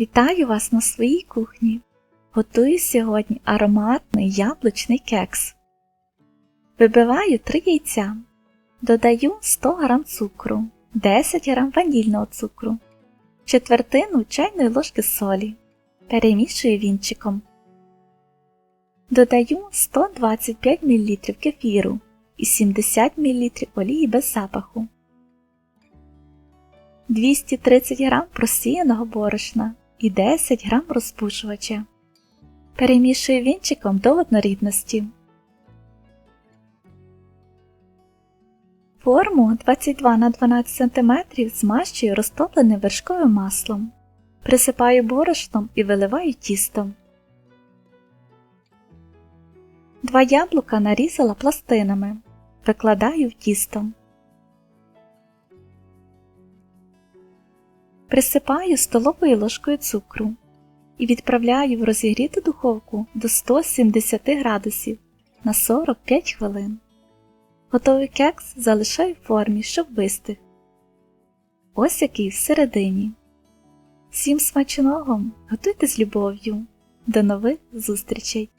Вітаю вас на своїй кухні. Готую сьогодні ароматний яблучний кекс. Вибиваю 3 яйця. Додаю 100 г цукру, 10 г ванільного цукру, четвертину чайної ложки солі. Перемішую вінчиком. Додаю 125 мл кефіру і 70 мл олії без запаху. 230 г просіяного борошна і 10 г розпушувача. Перемішую вінчиком до однорідності. Форму 22 на 12 см змащую розтопленим вершковим маслом. Присипаю борошном і виливаю тістом. Два яблука нарізала пластинами. Викладаю в тісто. Присипаю столовою ложкою цукру і відправляю в розігріту духовку до 170 градусів на 45 хвилин. Готовий кекс залишаю в формі, щоб вистиг. Ось який всередині. Всім смачного! Готуйте з любов'ю. До нових зустрічей!